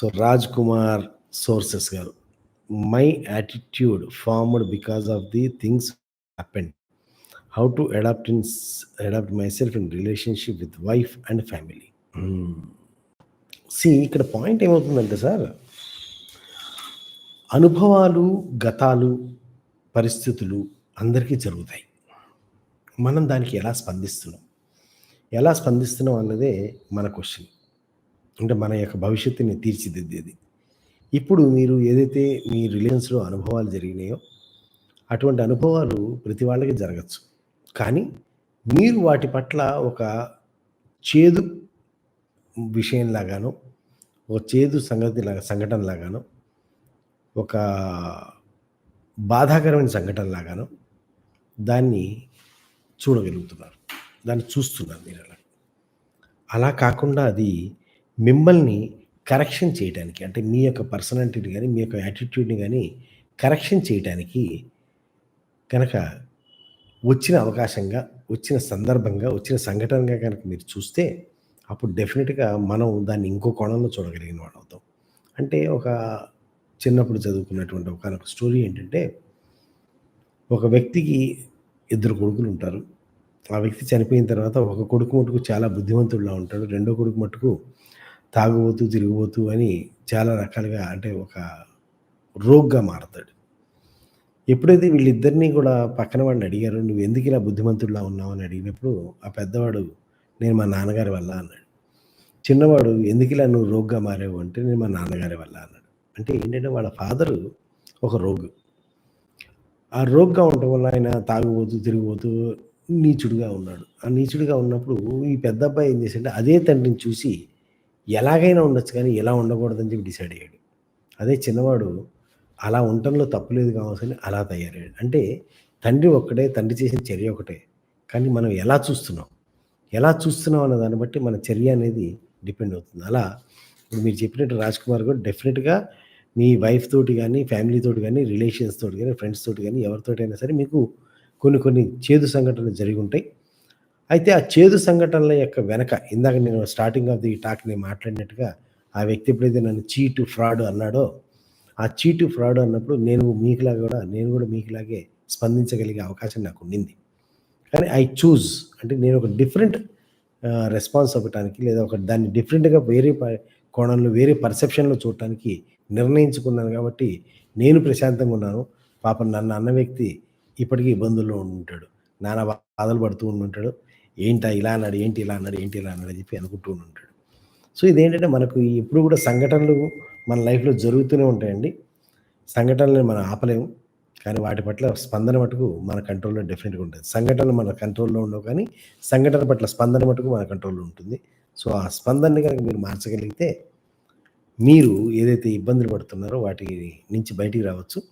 So Raj Kumar sources గారు. My attitude formed because of the things happened. How to adapt in adapt myself in relationship with wife and family. C ఇక్కడ point ఏమవుతుందంటే sir అనుభవాలు గతాలు పరిస్థితులు అందరికీ జరుగుతాయి. మనం దానికి ఎలా స్పందిస్తున్నాం? ఎలా స్పందిస్తున్నాం అన్నదే మన క్వశ్చన్. అంటే మన యొక్క భవిష్యత్తుని తీర్చిదిద్దేది. ఇప్పుడు మీరు ఏదైతే మీ రిలేషన్స్లో అనుభవాలు జరిగినాయో అటువంటి అనుభవాలు ప్రతి వాళ్ళకి జరగచ్చు. కానీ మీరు వాటి పట్ల ఒక చేదు విషయంలాగాను ఒక చేదు సంగతి లాగా సంఘటనలాగాను ఒక బాధాకరమైన సంఘటనలాగాను దాన్ని చూడగలుగుతున్నారు. దాన్ని చూస్తున్నారు మీరు అలా. అలా కాకుండా అది మిమ్మల్ని కరెక్షన్ చేయడానికి అంటే మీ యొక్క పర్సనాలిటీని కానీ మీ యొక్క యాటిట్యూడ్ని కానీ కరెక్షన్ చేయడానికి కనుక వచ్చిన అవకాశంగా వచ్చిన సందర్భంగా వచ్చిన సంఘటనగా కనుక మీరు చూస్తే అప్పుడు డెఫినెట్గా మనం దాన్ని ఇంకో కోణంలో చూడగలిగిన వాడు అవుతాం అంటే ఒక చిన్నప్పుడు చదువుకున్నటువంటి ఒక స్టోరీ ఏంటంటే ఒక వ్యక్తికి ఇద్దరు కొడుకులు ఉంటారు. ఆ వ్యక్తి చనిపోయిన తర్వాత ఒక కొడుకు మటుకు చాలా బుద్ధిమంతుడిలా ఉంటాడు. రెండో కొడుకు మటుకు తాగుబోతూ తిరిగిపోతూ అని చాలా రకాలుగా అంటే ఒక రోగ్గా మారతాడు. ఎప్పుడైతే వీళ్ళిద్దరినీ కూడా పక్కన వాడిని అడిగారు నువ్వు ఎందుకు ఇలా బుద్ధిమంతుడిలా ఉన్నావు? అని అడిగినప్పుడు ఆ పెద్దవాడు నేను మా నాన్నగారి వల్ల అన్నాడు. చిన్నవాడు ఎందుకు ఇలా నువ్వు రోగ్గా మారావు? అంటే నేను మా నాన్నగారి వల్ల అన్నాడు. అంటే ఏంటంటే వాళ్ళ ఫాదరు ఒక రోగు. ఆ రోగ్గా ఉండటం వల్ల ఆయన తాగుబోతూ తిరిగిపోతూ నీచుడుగా ఉన్నాడు. ఆ నీచుడుగా ఉన్నప్పుడు ఈ పెద్ద అబ్బాయి ఏం చేశాడంటే అదే తండ్రిని చూసి ఎలాగైనా ఉండొచ్చు కానీ ఎలా ఉండకూడదని చెప్పి డిసైడ్ అయ్యాడు. అదే చిన్నవాడు అలా ఉండటంలో తప్పులేదు కావాల్సిన అలా తయారయ్యాడు. అంటే తండ్రి ఒక్కటే తండ్రి చేసిన చర్య ఒకటే. కానీ మనం ఎలా చూస్తున్నాం? ఎలా చూస్తున్నాం అన్న దాన్ని బట్టి మన చర్య అనేది డిపెండ్ అవుతుంది. అలా ఇప్పుడు మీరు చెప్పినట్టు రాజ్ కుమార్ కూడా డెఫినెట్గా మీ వైఫ్ తోటి కానీ ఫ్యామిలీ తోటి కానీ రిలేషన్స్ తోటి కానీ ఫ్రెండ్స్ తోటి కానీ ఎవరితోటైనా సరే మీకు కొన్ని కొన్ని చేదు సంఘటనలు జరిగి ఉంటాయి. అయితే ఆ చేదు సంఘటనల యొక్క వెనక ఇందాక నేను స్టార్టింగ్ ఆఫ్ ది టాక్ నేను మాట్లాడినట్టుగా ఆ వ్యక్తి ఎప్పుడైతే నన్ను చీటు ఫ్రాడ్ అన్నాడో ఆ చీటు ఫ్రాడ్ అన్నప్పుడు నేను మీకులాగా కూడా నేను కూడా మీకులాగే స్పందించగలిగే అవకాశం నాకు ఉండింది కానీ ఐ చూజ్ అంటే నేను ఒక డిఫరెంట్ రెస్పాన్స్ అవ్వటానికి లేదా ఒక దాన్ని డిఫరెంట్గా వేరే కోణంలో వేరే పర్సెప్షన్లో చూడటానికి నిర్ణయించుకున్నాను కాబట్టి నేను ప్రశాంతంగా ఉన్నాను. పాపం నన్ను అన్న వ్యక్తి ఇప్పటికీ ఇబ్బందుల్లో ఉంటాడు. నానా బాధలు పడుతూ ఉంటాడు. ఏంటా ఇలా అన్నాడు ఏంటి ఇలా అన్నాడు ఏంటి ఇలా అన్నాడు అని చెప్పి అనుకుంటూ ఉంటాడు. సో ఇదేంటంటే మనకు ఎప్పుడు కూడా సంఘటనలు మన లైఫ్లో జరుగుతూనే ఉంటాయండి. సంఘటనలు మనం ఆపలేము. కానీ వాటి పట్ల స్పందన మటుకు మన కంట్రోల్లో డెఫినెట్గా ఉంటుంది. సంఘటనలు మన కంట్రోల్లో ఉండవు కానీ సంఘటన పట్ల స్పందన మటుకు మన కంట్రోల్లో ఉంటుంది. సో ఆ స్పందనని కనుక మీరు మార్చగలిగితే మీరు ఏదైతే ఇబ్బందులు పడుతున్నారో వాటి నుంచి బయటికి రావచ్చు.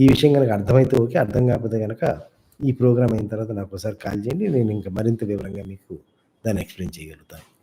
ఈ విషయం కనుక అర్థమైతే ఓకే. అర్థం కాకపోతే కనుక ఈ ప్రోగ్రామ్ అయిన తర్వాత నాకు ఒకసారి కాల్ చేయండి. నేను ఇంకా మరింత వివరంగా మీకు దాన్ని ఎక్స్ప్లెయిన్ చేయగలుగుతాను.